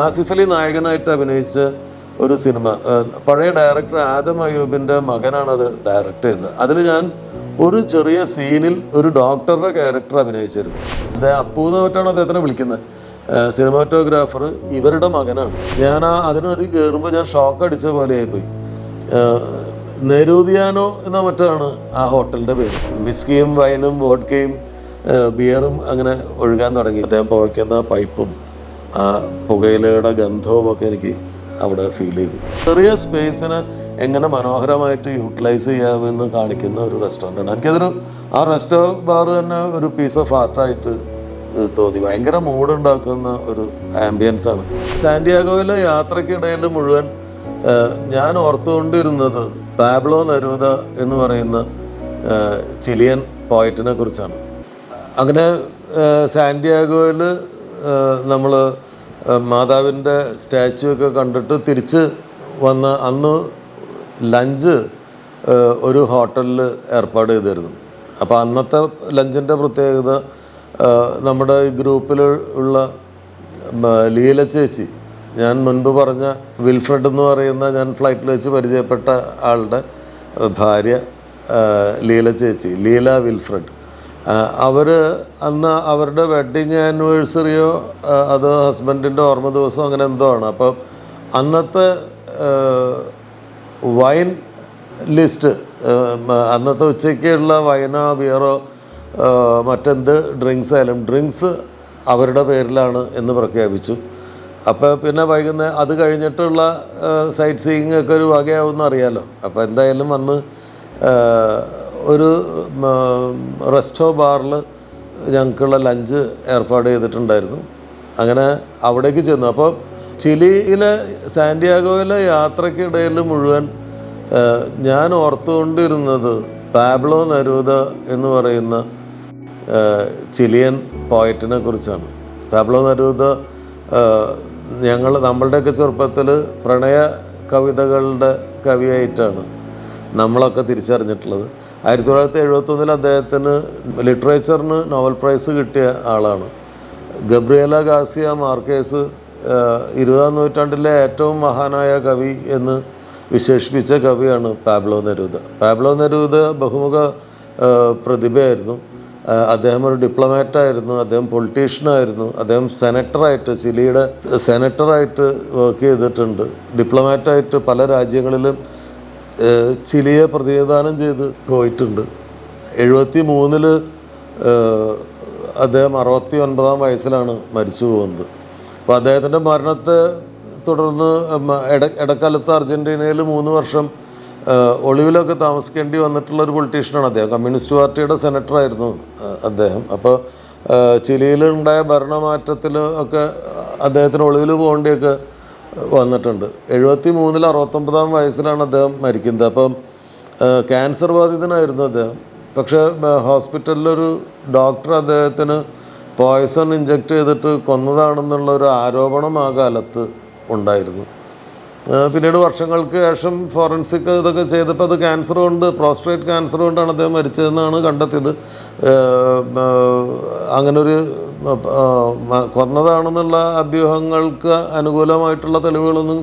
ആസിഫ് അലി നായകനായിട്ട് അഭിനയിച്ച ഒരു സിനിമ. പഴയ ഡയറക്ടർ ആദം അയ്യൂബിന്റെ അത് ഡയറക്റ്റ് ചെയ്തത് അതിൽ ഞാൻ ഒരു ചെറിയ സീനിൽ ഒരു ഡോക്ടറുടെ ക്യാരക്ടർ അഭിനയിച്ചിരുന്നു. അദ്ദേഹം അപ്പൂന്ന് മറ്റാണ് അദ്ദേഹത്തിനെ വിളിക്കുന്നത്. സിനിമാറ്റോഗ്രാഫർ ഇവരുടെ മകനാണ്. ഞാൻ ആ അതിനകത്ത് കയറുമ്പോൾ ഞാൻ ഷോക്ക് അടിച്ച പോലെയായി പോയി നെരൂതിയാനോ എന്ന മറ്റാണ് ആ ഹോട്ടലിന്റെ പേര്. വിസ്കിയും വൈനും വോഡ്കയും ബിയറും അങ്ങനെ ഒഴുകാൻ തുടങ്ങി. അദ്ദേഹം പുകയ്ക്കുന്ന പൈപ്പും ആ പുകയിലയുടെ ഗന്ധവും ഒക്കെ എനിക്ക് അവിടെ ഫീൽ ചെയ്തു. ചെറിയ സ്പേസിന് എങ്ങനെ മനോഹരമായിട്ട് യൂട്ടിലൈസ് ചെയ്യാമെന്ന് കാണിക്കുന്ന ഒരു റെസ്റ്റോറന്റാണ് എനിക്കതൊരു ആ റെസ്റ്റോ ബാർ തന്നെ ഒരു പീസ് ഓഫ് ആർട്ടായിട്ട് തോന്നി. ഭയങ്കര മൂഡ് ഉണ്ടാക്കുന്ന ഒരു ആംബിയൻസ് ആണ്. സാന്റിയാഗോയിലെ യാത്രക്കിടയിൽ മുഴുവൻ ഞാൻ ഓർത്തുകൊണ്ടിരുന്നത് പാബ്ലോ നരൂദ എന്ന് പറയുന്ന ചിലിയൻ പോയറ്റിനെ കുറിച്ചാണ്. അങ്ങനെ സാന്റിയാഗോയിൽ നമ്മൾ മാതാവിന്റെ സ്റ്റാച്ചു ഒക്കെ കണ്ടിട്ട് തിരിച്ച് വന്ന് അന്ന് ലഞ്ച് ഒരു ഹോട്ടലിൽ ഏർപ്പാട് ചെയ്തിരുന്നു. അപ്പോൾ അന്നത്തെ ലഞ്ചിന്റെ പ്രത്യേകത നമ്മുടെ ഗ്രൂപ്പിൽ ഉള്ള ലീല ചേച്ചി ഞാൻ മുൻപ് പറഞ്ഞ വിൽഫ്രഡ് എന്ന് പറയുന്ന ഞാൻ ഫ്ലൈറ്റിൽ വെച്ച് പരിചയപ്പെട്ട ആളുടെ ഭാര്യ ലീല ചേച്ചി ലീല വിൽഫ്രഡ്. അവർ അന്ന് അവരുടെ വെഡ്ഡിങ് ആനിവേഴ്സറിയോ അത് ഹസ്ബൻഡിന്റെ ഓർമ്മ ദിവസം അങ്ങനെ എന്തോ ആണ്. അപ്പം അന്നത്തെ വൈൻ ലിസ്റ്റ് അന്നത്തെ ഉച്ചയ്ക്കുള്ള വൈനോ ബിയറോ മറ്റെന്ത് ഡ്രിങ്ക്സ് ആയാലും ഡ്രിങ്ക്സ് അവരുടെ പേരിലാണ് എന്ന് പ്രഖ്യാപിച്ചു. അപ്പോൾ പിന്നെ വൈകുന്നേരം അത് കഴിഞ്ഞിട്ടുള്ള സൈറ്റ് സീയിങ് ഒക്കെ ഒരു വകയാവുമെന്ന് അറിയാലോ. അപ്പോൾ എന്തായാലും വന്ന് ഒരു റെസ്റ്റോ ബാറിൽ ഞങ്ങൾക്കുള്ള ലഞ്ച് ഏർപ്പാട് ചെയ്തിട്ടുണ്ടായിരുന്നു. അങ്ങനെ അവിടേക്ക് ചെന്നു. അപ്പോൾ ചിലിയിലെ സാന്റിയാഗോയിലെ യാത്രക്കിടയിൽ മുഴുവൻ ഞാൻ ഓർത്തുകൊണ്ടിരുന്നത് പാബ്ലോ നരൂദ എന്ന് പറയുന്ന ചിലിയൻ പോയറ്റിനെ കുറിച്ചാണ്. പാബ്ലോ നരൂദ ഞങ്ങൾ നമ്മളുടെയൊക്കെ ചെറുപ്പത്തിൽ പ്രണയ കവിതകളുടെ കവിയായിട്ടാണ് നമ്മളൊക്കെ തിരിച്ചറിഞ്ഞിട്ടുള്ളത്. ആയിരത്തി തൊള്ളായിരത്തി എഴുപത്തൊന്നിൽ അദ്ദേഹത്തിന് ലിറ്ററേച്ചറിന് നോവൽ പ്രൈസ് കിട്ടിയ ആളാണ്. ഗബ്രിയേല ഗാസിയ മാർക്കേസ് ഇരുപതാം നൂറ്റാണ്ടിലെ ഏറ്റവും മഹാനായ കവി എന്ന് വിശേഷിപ്പിച്ച കവിയാണ് പാബ്ലോ നെരൂദ. പാബ്ലോ നെരൂദ ബഹുമുഖ പ്രതിഭയായിരുന്നു. അദ്ദേഹം ഒരു ഡിപ്ലോമാറ്റായിരുന്നു അദ്ദേഹം പൊളിറ്റീഷ്യനായിരുന്നു അദ്ദേഹം സെനറ്ററായിട്ട് ചിലിയുടെ സെനറ്ററായിട്ട് വർക്ക് ചെയ്തിട്ടുണ്ട്. ഡിപ്ലോമാറ്റായിട്ട് പല രാജ്യങ്ങളിലും ചിലിയെ പ്രതിനിധാനം ചെയ്ത് പോയിട്ടുണ്ട്. എഴുപത്തി മൂന്നിൽ അദ്ദേഹം അറുപത്തി ഒൻപതാം വയസ്സിലാണ് മരിച്ചു പോകുന്നത്. അപ്പോൾ അദ്ദേഹത്തിന്റെ മരണത്തെ തുടർന്ന് ഇട ഇടക്കാലത്ത് അർജന്റീനയിൽ മൂന്ന് വർഷം ഒളിവിലൊക്കെ താമസിക്കേണ്ടി വന്നിട്ടുള്ള ഒരു പൊളിറ്റീഷ്യനാണ് അദ്ദേഹം. കമ്മ്യൂണിസ്റ്റ് പാർട്ടിയുടെ സെനറ്ററായിരുന്നു അദ്ദേഹം. അപ്പോൾ ചിലിയിലുണ്ടായ ഭരണമാറ്റത്തിൽ ഒക്കെ അദ്ദേഹത്തിന് ഒളിവിൽ പോകേണ്ടിയൊക്കെ വന്നിട്ടുണ്ട്. എഴുപത്തി മൂന്നിൽ അറുപത്തൊമ്പതാം വയസ്സിലാണ് അദ്ദേഹം മരിക്കുന്നത്. അപ്പം ക്യാൻസർ ബാധിതനായിരുന്നു അദ്ദേഹം. പക്ഷേ ഹോസ്പിറ്റലിലൊരു ഡോക്ടർ അദ്ദേഹത്തിന് പോയ്സൺ ഇഞ്ചെക്ട് ചെയ്തിട്ട് കൊന്നതാണെന്നുള്ള ഒരു ആരോപണം ആ കാലത്ത് ഉണ്ടായിരുന്നു. പിന്നീട് വർഷങ്ങൾക്ക് ശേഷം ഫോറൻസിക് ഇതൊക്കെ ചെയ്തപ്പോൾ അത് ക്യാൻസർ കൊണ്ട് പ്രോസ്ട്രേറ്റ് ക്യാൻസർ കൊണ്ടാണ് അദ്ദേഹം മരിച്ചതെന്നാണ് കണ്ടെത്തിയത്. അങ്ങനൊരു കൊന്നതാണെന്നുള്ള അഭ്യൂഹങ്ങൾക്ക് അനുകൂലമായിട്ടുള്ള തെളിവുകളൊന്നും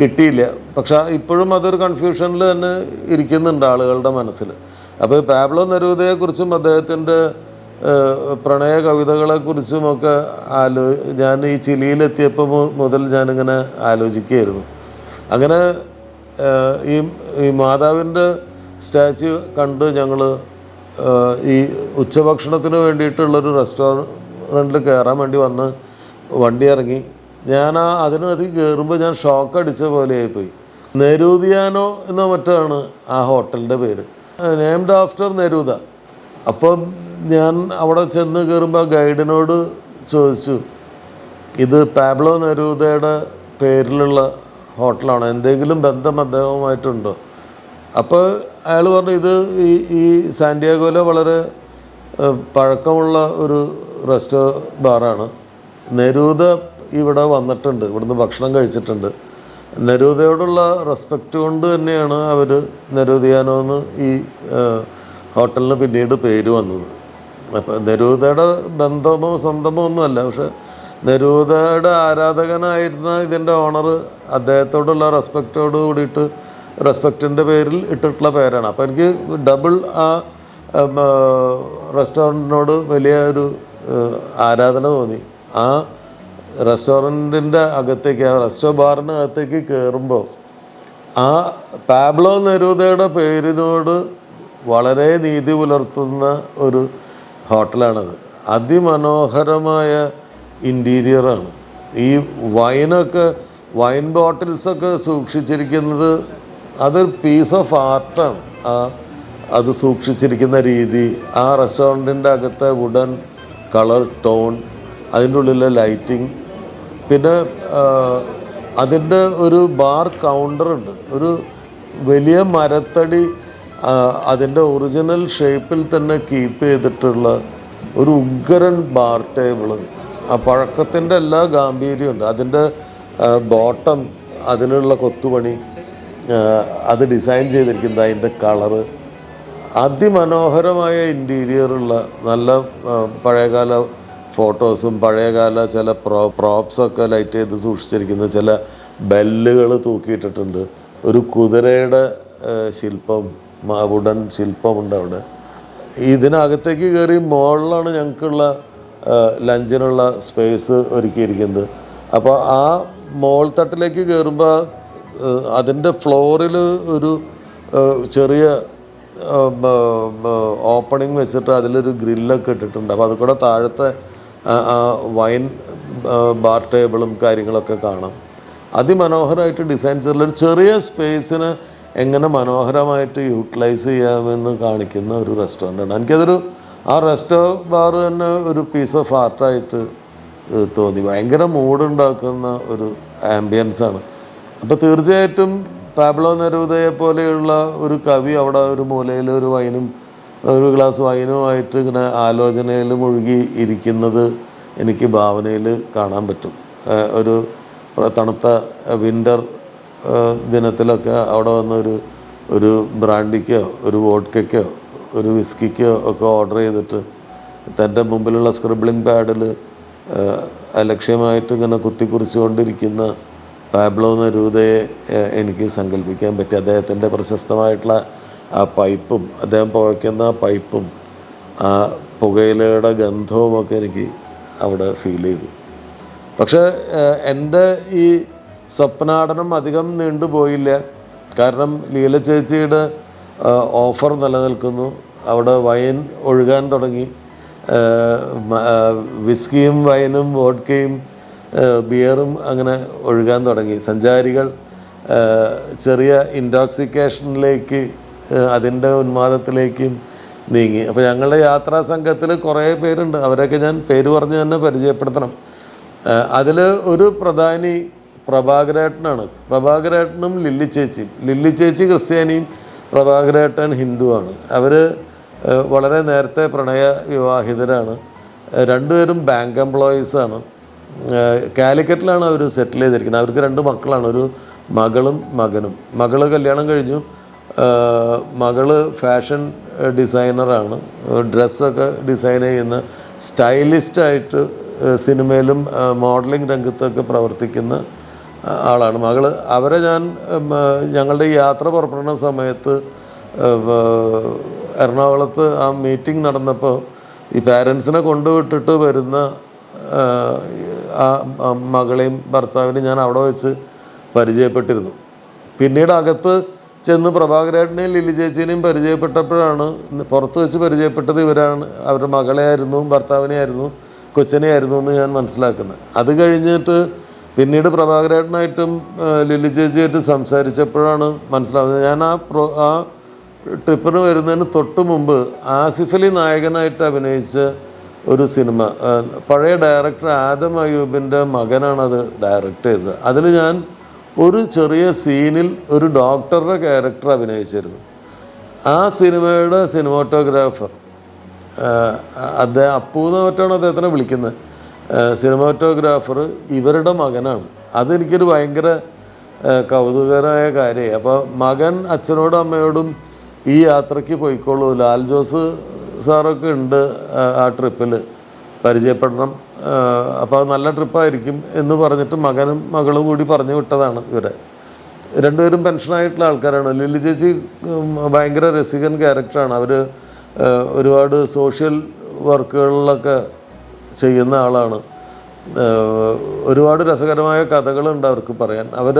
കിട്ടിയില്ല. പക്ഷെ ഇപ്പോഴും അതൊരു കൺഫ്യൂഷനിൽ തന്നെ ഇരിക്കുന്നുണ്ട് ആളുകളുടെ മനസ്സിൽ. അപ്പോൾ പാബ്ലോ നരൂദയെക്കുറിച്ചും അദ്ദേഹത്തിന്റെ പ്രണയ കവിതകളെക്കുറിച്ചുമൊക്കെ ആലോ ഞാൻ ഈ ചിലിയിലെത്തിയപ്പോൾ മുതൽ ഞാനിങ്ങനെ ആലോചിക്കുകയായിരുന്നു. അങ്ങനെ ഈ ഈ മാതാവിന്റെ സ്റ്റാച്യു കണ്ട് ഞങ്ങൾ ഈ ഉച്ചഭക്ഷണത്തിന് വേണ്ടിയിട്ടുള്ളൊരു റെസ്റ്റോറന്റിൽ കയറാൻ വേണ്ടി വന്ന് വണ്ടി ഇറങ്ങി. ഞാൻ ആ അതിനകത്ത് കയറുമ്പോൾ ഞാൻ ഷോക്ക് അടിച്ച പോലെയായിപ്പോയി. നെരൂദിയാനോ എന്ന മറ്റാണ് ആ ഹോട്ടലിന്റെ പേര്. Named after Neruda. അപ്പം ഞാൻ അവിടെ ചെന്ന് കയറുമ്പോൾ ഗൈഡിനോട് ചോദിച്ചു ഇത് പാബ്ലോ നെരൂദയുടെ പേരിലുള്ള ഹോട്ടലാണോ. എന്തെങ്കിലും ബന്ധം അദ്ദേഹവുമായിട്ടുണ്ടോ? അപ്പോൾ അയാൾ പറഞ്ഞു ഇത് ഈ ഈ സാന്റിയാഗോയിലെ വളരെ പഴക്കമുള്ള ഒരു റെസ്റ്റോ ബാറാണ്. നെരൂദ ഇവിടെ വന്നിട്ടുണ്ട് ഇവിടുന്ന് ഭക്ഷണം കഴിച്ചിട്ടുണ്ട്. നെരൂദയോടുള്ള റെസ്പെക്റ്റ് കൊണ്ട് തന്നെയാണ് അവർ നെരൂദിയാനോ എന്ന് ഈ ഹോട്ടലിന് പിന്നീട് പേര് വന്നത്. അപ്പോൾ നെരൂദയുടെ ബന്ധമോ സ്വന്തമോ ഒന്നുമല്ല പക്ഷെ നെരൂദയുടെ ആരാധകനായിരുന്ന ഇതിന്റെ ഓണർ അദ്ദേഹത്തോടുള്ള റെസ്പെക്റ്റോട് കൂടിയിട്ട് റെസ്പെക്റ്റിന്റെ പേരിൽ ഇട്ടിട്ടുള്ള പേരാണ്. അപ്പോൾ എനിക്ക് ഡബിൾ ആ, റെസ്റ്റോറന്റിനോട് വലിയ ഒരു ആരാധന തോന്നി. ആ റെസ്റ്റോറന്റിന്റെ അകത്തേക്ക് ആ റെസ്റ്റോ ബാറിന്റെ അകത്തേക്ക് കയറുമ്പോൾ ആ പാബ്ലോ നെരൂതയുടെ പേരിനോട് വളരെ നീതി പുലർത്തുന്ന ഒരു ഹോട്ടലാണത്. അതിമനോഹരമായ ഇന്റീരിയറാണ് ഈ വൈനൊക്കെ വൈൻ ബോട്ടിൽസൊക്കെ സൂക്ഷിച്ചിരിക്കുന്നത് അതൊരു പീസ് ഓഫ് ആർട്ടാണ് ആ അത് സൂക്ഷിച്ചിരിക്കുന്ന രീതി ആ റെസ്റ്റോറന്റിന്റെ അകത്തെ വുഡൻ കളർ ടോൺ അതിന്റെ ഉള്ളിലെ ലൈറ്റിംഗ് പിന്നെ അതിന്റെ ഒരു ബാർ കൗണ്ടർ ഉണ്ട്. ഒരു വലിയ മരത്തടി അതിന്റെ ഒറിജിനൽ ഷേപ്പിൽ തന്നെ കീപ്പ് ചെയ്തിട്ടുള്ള ഒരു ഉഗ്രൻ ബാർ ടേബിൾ ആ പഴക്കത്തിന്റെ എല്ലാ ഗാംഭീര്യമുണ്ട് അതിന്റെ ബോട്ടം അതിലുള്ള കൊത്തുപണി അത് ഡിസൈൻ ചെയ്തിരിക്കുന്നത് അതിന്റെ കളറ് അതിമനോഹരമായ ഇന്റീരിയറുള്ള നല്ല പഴയകാല ഫോട്ടോസും പഴയകാല ചില പ്രോ പ്രോപ്സൊക്കെ ലൈറ്റ് ചെയ്ത് സൂക്ഷിച്ചിരിക്കുന്ന ചില ബെല്ലുകൾ തൂക്കിയിട്ടിട്ടുണ്ട്. ഒരു കുതിരയുടെ ശില്പം വുഡൻ ശില്പമുണ്ട് അവിടെ. ഇതിനകത്തേക്ക് കയറി മുകളിലാണ് ഞങ്ങൾക്കുള്ള ലഞ്ചിനുള്ള സ്പേസ് ഒരുക്കിയിരിക്കുന്നത്. അപ്പോൾ ആ മോൾ തട്ടിലേക്ക് കയറുമ്പോൾ അതിന്റെ ഫ്ലോറിൽ ഒരു ചെറിയ ഓപ്പണിങ് വെച്ചിട്ട് അതിലൊരു ഗ്രില്ലൊക്കെ ഇട്ടിട്ടുണ്ട്. അപ്പോൾ അത് കൂടെ താഴത്തെ ആ വൈൻ ബാർ ടേബിളും കാര്യങ്ങളൊക്കെ കാണാം. അതിമനോഹരമായിട്ട് ഡിസൈൻ ചെയ്തിട്ടുള്ള ഒരു ചെറിയ സ്പേസിന് എങ്ങനെ മനോഹരമായിട്ട് യൂട്ടിലൈസ് ചെയ്യാമെന്ന് കാണിക്കുന്ന ഒരു റെസ്റ്റോറന്റാണ് എനിക്കതൊരു ആ റെസ്റ്റോ ബാർ തന്നെ ഒരു പീസ് ഓഫ് ആർട്ടായിട്ട് തോന്നി. ഭയങ്കര മൂഡുണ്ടാക്കുന്ന ഒരു ആംബിയൻസ് ആണ്. അപ്പോൾ തീർച്ചയായിട്ടും പാബ്ലോ നരൂദയെ പോലെയുള്ള ഒരു കവി അവിടെ ഒരു മൂലയിൽ ഒരു വൈനും ഒരു ഗ്ലാസ് വൈനുമായിട്ട് ഇങ്ങനെ ആലോചനയിൽ മുഴുകി ഇരിക്കുന്നത് എനിക്ക് ഭാവനയിൽ കാണാൻ പറ്റും. ഒരു തണുത്ത വിന്റർ ദിനത്തിലൊക്കെ അവിടെ വന്ന ഒരു ഒരു ബ്രാൻഡിക്കോ ഒരു വോഡ്ക്കയ്ക്കോ ഒരു വിസ്കിക്ക് ഒക്കെ ഓർഡർ ചെയ്തിട്ട് തന്റെ മുമ്പിലുള്ള സ്ക്രിബിളിംഗ് പാഡിൽ അലക്ഷ്യമായിട്ട് ഇങ്ങനെ കുത്തിക്കുറിച്ചുകൊണ്ടിരിക്കുന്ന പാബ്ലോ ഏഹ്, എനിക്ക് സങ്കല്പിക്കാൻ പറ്റി. അദ്ദേഹത്തിന്റെ പ്രശസ്തമായിട്ടുള്ള ആ പൈപ്പും അദ്ദേഹം പുകയ്ക്കുന്ന ആ പൈപ്പും ആ പുകയിലയുടെ ഗന്ധവുമൊക്കെ എനിക്ക് അവിടെ ഫീൽ ചെയ്തു. പക്ഷേ എന്റെ ഈ സ്വപ്നാടനം അധികം നീണ്ടുപോയില്ല. കാരണം ലീല ചേച്ചിയുടെ ഓഫർ നിലനിൽക്കുന്നു. അവിടെ വൈൻ ഒഴുകാൻ തുടങ്ങി. വിസ്കിയും വൈനും വോഡ്കയും ബിയറും അങ്ങനെ ഒഴുകാൻ തുടങ്ങി. സഞ്ചാരികൾ ചെറിയ ഇൻടോക്സിക്കേഷനിലേക്ക് അതിന്റെ ഉന്മാദത്തിലേക്കും നീങ്ങി. അപ്പോൾ ഞങ്ങളുടെ യാത്രാ സംഘത്തിൽ കുറേ പേരുണ്ട്. അവരൊക്കെ ഞാൻ പേര് പറഞ്ഞ് തന്നെ പരിചയപ്പെടുത്തണം. അതിൽ ഒരു പ്രധാനി പ്രഭാകരേട്ടനാണ്. പ്രഭാകരേട്ടനും ലില്ലി ചേച്ചിയും. ലില്ലി ചേച്ചി ക്രിസ്ത്യാനിയും പ്രഭാകരേട്ടൻ ഹിന്ദുവാണ് അവർ വളരെ നേരത്തെ പ്രണയ വിവാഹിതരാണ്. രണ്ടുപേരും ബാങ്ക് എംപ്ലോയീസാണ് കാലിക്കറ്റിലാണ് അവർ സെറ്റിൽ ചെയ്തിരിക്കുന്നത്. അവർക്ക് രണ്ട് മക്കളാണ്. ഒരു മകളും മകനും. മകൾ കല്യാണം കഴിഞ്ഞു. മകൾ ഫാഷൻ ഡിസൈനറാണ്. ഡ്രസ്സൊക്കെ ഡിസൈൻ ചെയ്യുന്ന സ്റ്റൈലിസ്റ്റായിട്ട് സിനിമയിലും മോഡലിംഗ് രംഗത്തൊക്കെ പ്രവർത്തിക്കുന്ന ആളാണ്. മകൾ അവരെ ഞാൻ ഞങ്ങളുടെ യാത്ര പുറപ്പെടുന്ന സമയത്ത് എറണാകുളത്ത് ആ മീറ്റിംഗ് നടന്നപ്പോൾ ഈ പാരൻസിനെ കൊണ്ടുവിട്ടിട്ട് വരുന്ന ആ മകളെയും ഭർത്താവിനെയും ഞാൻ അവിടെ വെച്ച് പരിചയപ്പെട്ടിരുന്നു. പിന്നീട് അകത്ത് ചെന്ന് പ്രഭാകരേട്ടനെയും ലില്ലി ചേച്ചീനെയും പരിചയപ്പെട്ടപ്പോഴാണ് പുറത്ത് വെച്ച് പരിചയപ്പെട്ടത് ഇവരാണ്. അവരുടെ മകളെയായിരുന്നു ഭർത്താവിനെയായിരുന്നു കൊച്ചനെയായിരുന്നു എന്ന് ഞാൻ മനസ്സിലാക്കുന്നത്. അത് കഴിഞ്ഞിട്ട് പിന്നീട് പ്രഭാകരേട്ടനായിട്ടും ലില്ലി ചേച്ചിയായിട്ട് സംസാരിച്ചപ്പോഴാണ് മനസ്സിലാവുന്നത്. ഞാൻ ആ പ്രോ ആ ട്രിപ്പിന് വരുന്നതിന് തൊട്ട് മുമ്പ് ആസിഫ് അലി നായകനായിട്ട് അഭിനയിച്ച ഒരു സിനിമ പഴയ ഡയറക്ടർ ആദം അയ്യൂബിന്റെ മകനാണ് അത് ഡയറക്റ്റ് ചെയ്തത്. അതിൽ ഞാൻ ഒരു ചെറിയ സീനിൽ ഒരു ഡോക്ടറുടെ ക്യാരക്ടർ അഭിനയിച്ചിരുന്നു. ആ സിനിമയുടെ സിനിമാറ്റോഗ്രാഫർ അദ്ദേഹം അപ്പൂന്ന് മറ്റാണ് അദ്ദേഹത്തിനെ വിളിക്കുന്നത്? സിനിമാറ്റോഗ്രാഫർ ഇവരുടെ മകനാണ്. അതെനിക്കൊരു ഭയങ്കര കൗതുകരമായ കാര്യമായി. അപ്പോൾ മകൻ അച്ഛനോടും അമ്മയോടും ഈ യാത്രയ്ക്ക് പോയിക്കോളൂ. ലാൽ ജോസ് സാറൊക്കെ ഉണ്ട് ആ ട്രിപ്പിൽ പരിചയപ്പെടണം. അപ്പോൾ അത് നല്ല ട്രിപ്പായിരിക്കും എന്ന് പറഞ്ഞിട്ട് മകനും മകളും കൂടി പറഞ്ഞു വിട്ടതാണ് ഇവരെ. രണ്ടുപേരും പെൻഷനായിട്ടുള്ള ആൾക്കാരാണ്. ലില്ലി ചേച്ചി ഭയങ്കര രസികൻ ക്യാരക്ടറാണ്. അവർ ഒരുപാട് സോഷ്യൽ വർക്കുകളിലൊക്കെ ചെയ്യുന്ന ആളാണ്. ഒരുപാട് രസകരമായ കഥകളുണ്ട് അവർക്ക് പറയാൻ. അവർ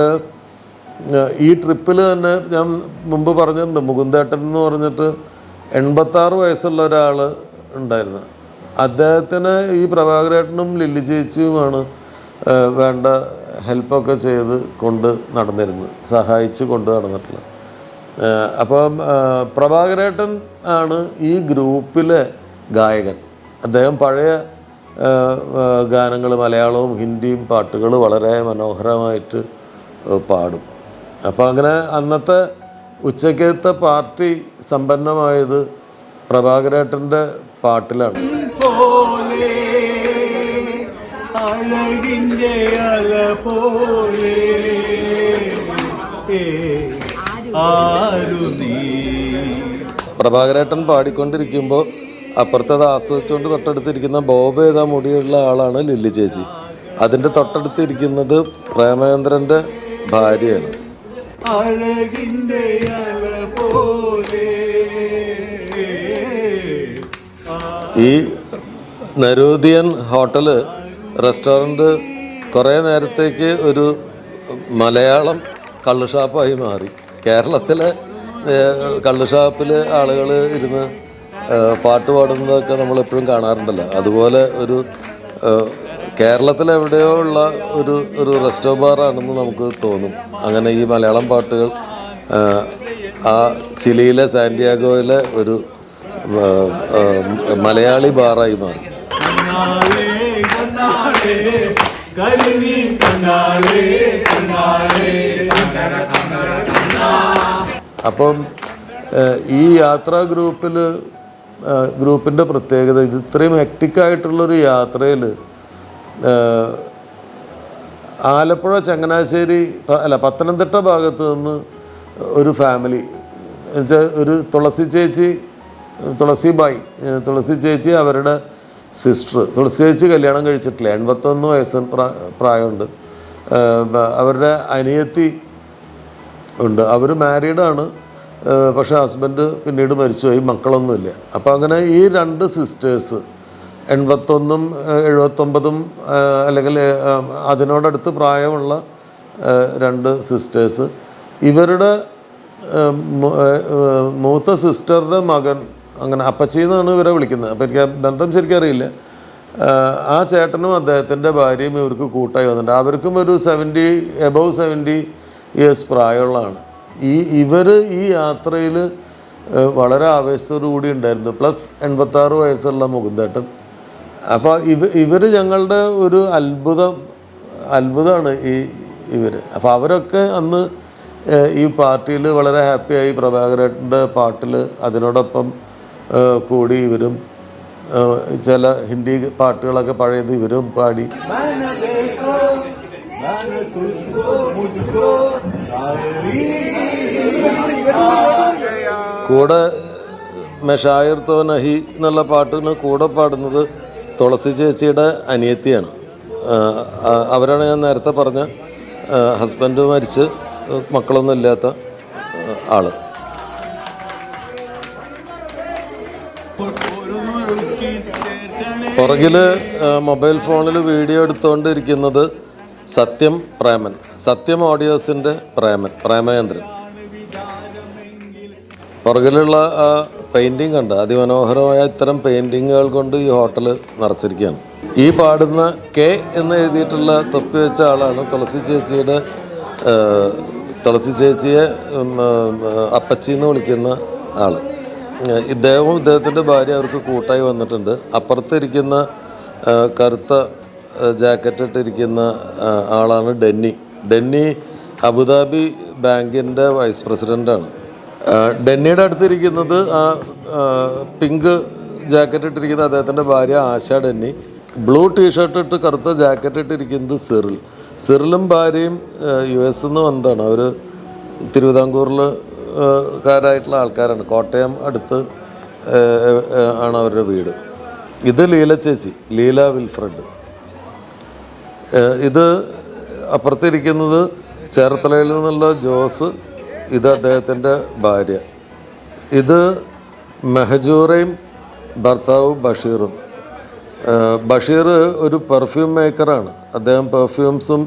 ഈ ട്രിപ്പിൽ തന്നെ ഞാൻ മുമ്പ് പറഞ്ഞിട്ടുണ്ട്. മുകുന്ദേട്ടൻ എന്ന് പറഞ്ഞിട്ട് എൺപത്താറ് വയസ്സുള്ള ഒരാൾ ഉണ്ടായിരുന്നു. അദ്ദേഹത്തിന് ഈ പ്രഭാകരേട്ടനും ലില്ലി ചേച്ചിയുമാണ് വേണ്ട ഹെൽപ്പൊക്കെ ചെയ്ത് കൊണ്ട് നടന്നിരുന്നത്. സഹായിച്ച് കൊണ്ട് നടന്നിട്ടുള്ളത്. അപ്പം പ്രഭാകരേട്ടൻ ആണ് ഈ ഗ്രൂപ്പിലെ ഗായകൻ. അദ്ദേഹം പഴയ ഗാനങ്ങൾ മലയാളവും ഹിന്ദിയും പാട്ടുകൾ വളരെ മനോഹരമായിട്ട് പാടും. അപ്പോൾ അങ്ങനെ അന്നത്തെ ഉച്ചക്കത്തെ പാർട്ടി സമ്പന്നമായത് പ്രഭാകരേട്ടന്റെ പാട്ടിലാണ്. പോലെ അഴകിന്റെ അല പോലെ ആരു നീ? പ്രഭാകരേട്ടൻ പാടിക്കൊണ്ടിരിക്കുമ്പോൾ അപ്പുറത്തത് ആസ്വദിച്ചുകൊണ്ട് തൊട്ടടുത്തിരിക്കുന്ന ബോബ് ഏതാ മുടിയുള്ള ആളാണ് ലില്ലി ചേച്ചി. അതിന്റെ തൊട്ടടുത്തിരിക്കുന്നത് പ്രേമചന്ദ്രന്റെ ഭാര്യയാണ്. ഈ നരൂദിയൻ ഹോട്ടൽ റെസ്റ്റോറന്റ് കുറേ നേരത്തേക്ക് ഒരു മലയാളം കള്ളുഷാപ്പായി മാറി. കേരളത്തിലെ കള്ളുഷാപ്പിൽ ആളുകൾ ഇരുന്ന് പാട്ട് പാടുന്നതൊക്കെ നമ്മളെപ്പോഴും കാണാറുണ്ടല്ലോ. അതുപോലെ ഒരു കേരളത്തിലെവിടെയോ ഉള്ള ഒരു ഒരു റെസ്റ്റോ ബാറാണെന്ന് നമുക്ക് തോന്നും. അങ്ങനെ ഈ മലയാളം പാട്ടുകൾ ആ ചിലിയിലെ സാന്റിയാഗോയിലെ ഒരു മലയാളി ബാറായി മാറി. അപ്പം ഈ യാത്രാ ഗ്രൂപ്പിൽ ഗ്രൂപ്പിന്റെ പ്രത്യേകത. ഇത് ഇത്രയും ഹെക്റ്റിക്കായിട്ടുള്ളൊരു യാത്രയിൽ ആലപ്പുഴ ചങ്ങനാശ്ശേരി അല്ല പത്തനംതിട്ട ഭാഗത്ത് നിന്ന് ഒരു ഫാമിലി എന്നുവെച്ചാൽ ഒരു തുളസി ചേച്ചി തുളസി ബായി തുളസി ചേച്ചി അവരുടെ സിസ്റ്റർ തുളസി ചേച്ചി കല്യാണം കഴിച്ചിട്ടില്ല. എൺപത്തൊന്ന് വയസ്സ് പ്രാ- പ്രായമുണ്ട്. അവരുടെ അനിയത്തി ഉണ്ട്. അവർ മാരീഡാണ് പക്ഷേ ഹസ്ബൻഡ് പിന്നീട് മരിച്ചുപോയി മക്കളൊന്നുമില്ല. അപ്പോൾ അങ്ങനെ ഈ രണ്ട് സിസ്റ്റേഴ്സ് എൺപത്തൊന്നും എഴുപത്തൊമ്പതും അല്ലെങ്കിൽ അതിനോടടുത്ത് പ്രായമുള്ള രണ്ട് സിസ്റ്റേഴ്സ് ഇവരുടെ മൂത്ത സിസ്റ്ററുടെ മകൻ അങ്ങനെ അപ്പച്ചി എന്നാണ് ഇവരെ വിളിക്കുന്നത്. അപ്പോൾ എനിക്ക് ബന്ധം ശരിക്കും അറിയില്ല. ആ ചേട്ടനും അദ്ദേഹത്തിന്റെ ഭാര്യയും ഇവർക്ക് കൂട്ടായി വന്നിട്ടുണ്ട്. അവർക്കും ഒരു സെവന്റി എബവ് സെവന്റി ഇയേഴ്സ് പ്രായമുള്ളതാണ്. ഈ ഇവർ ഈ യാത്രയിൽ വളരെ ആവേശത്തോടു കൂടി ഉണ്ടായിരുന്നു. പ്ലസ് എൺപത്താറ് വയസ്സുള്ള മുകുന്ദേട്ടൻ. അപ്പോൾ ഇവ ഇവർ ഞങ്ങളുടെ ഒരു അത്ഭുതം അത്ഭുതമാണ് ഈ ഇവർ അപ്പോൾ അവരൊക്കെ അന്ന് ഈ പാർട്ടിയിൽ വളരെ ഹാപ്പിയായി പ്രഭാകരേട്ടന്റെ പാട്ടിൽ അതിനോടൊപ്പം കൂടി ഇവരും ചില ഹിന്ദി പാട്ടുകളൊക്കെ പഴയത് ഇവരും പാടി. मैंने കൂടെ മെഷായർ തോ നഹി എന്നുള്ള പാട്ടിന് കൂടെ പാടുന്നത് തുളസി ചേച്ചിയുടെ അനിയത്തിയാണ്. അവരാണ് ഞാൻ നേരത്തെ പറഞ്ഞ ഹസ്ബൻഡ് മരിച്ച് മക്കളൊന്നും ഇല്ലാത്ത ആൾ. പുറകിൽ മൊബൈൽ ഫോണിൽ വീഡിയോ എടുത്തുകൊണ്ടിരിക്കുന്നത് സത്യം പ്രേമൻ. സത്യം ഓഡിയോസിന്റെ പ്രേമൻ പ്രേമചന്ദ്രൻ. പുറകിലുള്ള ആ പെയിന്റിങ് കണ്ട് അതിമനോഹരമായ ഇത്തരം പെയിന്റിങ്ങുകൾ കൊണ്ട് ഈ ഹോട്ടൽ നിറച്ചിരിക്കുകയാണ്. ഈ പാടുന്ന കെ എന്ന് എഴുതിയിട്ടുള്ള തൊപ്പി വെച്ച ആളാണ് തുളസി ചേച്ചിയുടെ തുളസി ചേച്ചിയെ അപ്പച്ചി എന്ന് വിളിക്കുന്ന ആൾ ഇദ്ദേഹവും ഇദ്ദേഹത്തിന്റെ ഭാര്യ അവർക്ക് കൂട്ടായി വന്നിട്ടുണ്ട്. അപ്പുറത്തിരിക്കുന്ന കറുത്ത ജാക്കറ്റ് ഇട്ടിരിക്കുന്ന ആളാണ് ഡെന്നി. ഡെന്നി അബുദാബി ബാങ്കിന്റെ വൈസ് പ്രസിഡന്റാണ് ഡെന്നിയുടെ അടുത്തിരിക്കുന്നത് ആ പിങ്ക് ജാക്കറ്റ് ഇട്ടിരിക്കുന്ന അദ്ദേഹത്തിന്റെ ഭാര്യ ആശ ഡെന്നി. ബ്ലൂ ടീഷർട്ട് ഇട്ട് കറുത്ത ജാക്കറ്റ് ഇട്ടിരിക്കുന്നത് സിറിൽ. സിറിലും ഭാര്യയും യു എസ് നിന്ന് വന്നതാണ് അവർ തിരുവിതാംകൂറിൽ കാരായിട്ടുള്ള ആൾക്കാരാണ്. കോട്ടയം അടുത്ത് ആണ് അവരുടെ വീട്. ഇത് ലീല ചേച്ചി ലീല വിൽഫ്രഡ്. ഇത് അപ്പുറത്തിരിക്കുന്നത് ചേർത്തലയിൽ നിന്നുള്ള ജോസ് ഇത് അദ്ദേഹത്തിന്റെ ഭാര്യ. ഇത് മെഹജൂറയും ഭർത്താവും ബഷീറും. ബഷീർ ഒരു പെർഫ്യൂം മേക്കറാണ് അദ്ദേഹം പെർഫ്യൂംസും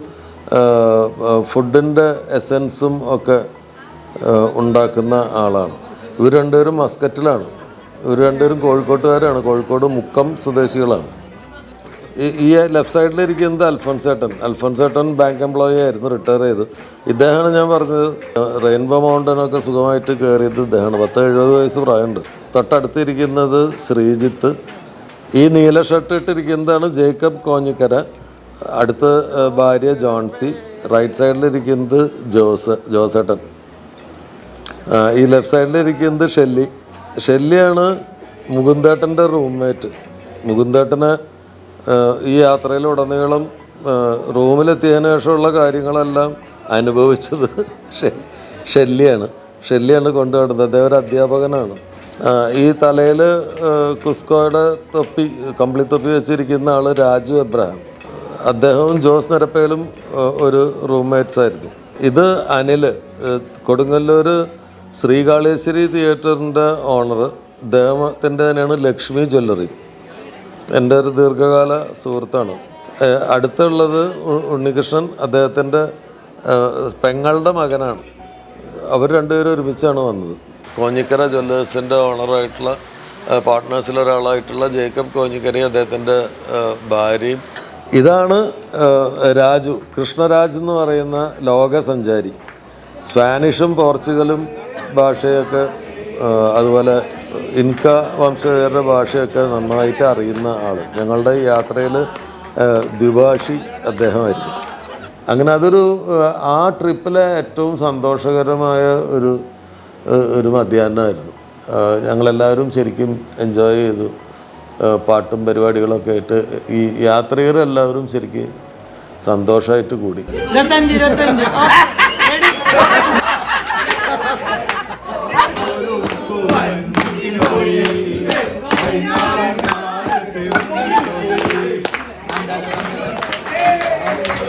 ഫുഡിന്റെ എസൻസും ഒക്കെ ഉണ്ടാക്കുന്ന ആളാണ്. ഇവർ രണ്ടുപേരും മസ്കറ്റിലാണ്. ഇവർ രണ്ടുപേരും കോഴിക്കോട്ടുകാരാണ്. കോഴിക്കോട് മുക്കം സ്വദേശികളാണ്. ഈ ലെഫ്റ്റ് സൈഡിലിരിക്കുന്നത് അൽഫോൻസേട്ടൻ അൽഫോൻസേട്ടൻ ബാങ്ക് എംപ്ലോയി ആയിരുന്നു റിട്ടയർ ചെയ്ത്. ഇദ്ദേഹമാണ് ഞാൻ പറഞ്ഞത് റെയിൻബോ മൗണ്ടനൊക്കെ സുഖമായിട്ട് കയറിയത് ഇദ്ദേഹമാണ്. പത്ത് എഴുപത് വയസ്സ് പ്രായമുണ്ട്. തൊട്ടടുത്തിരിക്കുന്നത് ശ്രീജിത്ത്. ഈ നീല ഷർട്ട് ഇട്ടിരിക്കുന്നതാണ് ജേക്കബ് കോഞ്ഞിക്കര. അടുത്ത ഭാര്യ ജോൺസി. റൈറ്റ് സൈഡിലിരിക്കുന്നത് ജോസ് ജോസേട്ടൻ ഈ ലെഫ്റ്റ് സൈഡിലിരിക്കുന്നത് ഷെല്ലി. ഷെല്ലിയാണ് മുകുന്ദേട്ടന്റെ റൂംമേറ്റ്. മുകുന്ദേട്ടന് ഈ യാത്രയിലുടനീളം റൂമിലെത്തിയതിനു ശേഷമുള്ള കാര്യങ്ങളെല്ലാം അനുഭവിച്ചത് ഷെല്ലിയാണ് ഷെല്ലിയാണ് കൊണ്ടുപോകുന്നത് അദ്ദേഹം ഒരു അധ്യാപകനാണ്. ഈ തലയിൽ കുസ്കോയുടെ തൊപ്പി കമ്പിളി തൊപ്പി വെച്ചിരിക്കുന്ന ആൾ രാജു എബ്രഹാം. അദ്ദേഹവും ജോസ് നിരപ്പേലും ഒരു റൂംമേറ്റ്സ് ആയിരുന്നു. ഇത് അനിൽ കൊടുങ്ങല്ലൂർ ശ്രീകാളേശ്വരി തിയേറ്ററിന്റെ ഓണർ അദ്ദേഹത്തിന്റെ തന്നെയാണ് ലക്ഷ്മി ജ്വല്ലറി എന്റെ ഒരു ദീർഘകാല സുഹൃത്താണ്. അടുത്തുള്ളത് ഉണ്ണികൃഷ്ണൻ. അദ്ദേഹത്തിന്റെ പെങ്ങളുടെ മകനാണ്. അവർ രണ്ടുപേരും ഒരുമിച്ചാണ് വന്നത്. കോഞ്ഞിക്കര ജ്വല്ലേഴ്സിന്റെ ഓണറായിട്ടുള്ള പാർട്ട്നേഴ്സിലൊരാളായിട്ടുള്ള ജേക്കബ് കോഞ്ഞിക്കരയും അദ്ദേഹത്തിന്റെ ഭാര്യയും. ഇതാണ് രാജു. കൃഷ്ണരാജ് എന്ന് പറയുന്ന ലോകസഞ്ചാരി. സ്പാനിഷും പോർച്ചുഗലും ഭാഷയൊക്കെ അതുപോലെ ഇൻക വംശജരുടെ ഭാഷയൊക്കെ നന്നായിട്ട് അറിയുന്ന ആൾ ഞങ്ങളുടെ യാത്രയിൽ ദ്വിഭാഷി അദ്ദേഹമായിരുന്നു. അങ്ങനെ അതൊരു ആ ട്രിപ്പിലെ ഏറ്റവും സന്തോഷകരമായ ഒരു ഒരു മധ്യാഹ്നമായിരുന്നു. ഞങ്ങളെല്ലാവരും ശരിക്കും എൻജോയ് ചെയ്തു. പാട്ടും പരിപാടികളൊക്കെ ആയിട്ട് ഈ യാത്രികർ എല്ലാവരും ശരിക്കും സന്തോഷമായിട്ട് കൂടി. Thank you.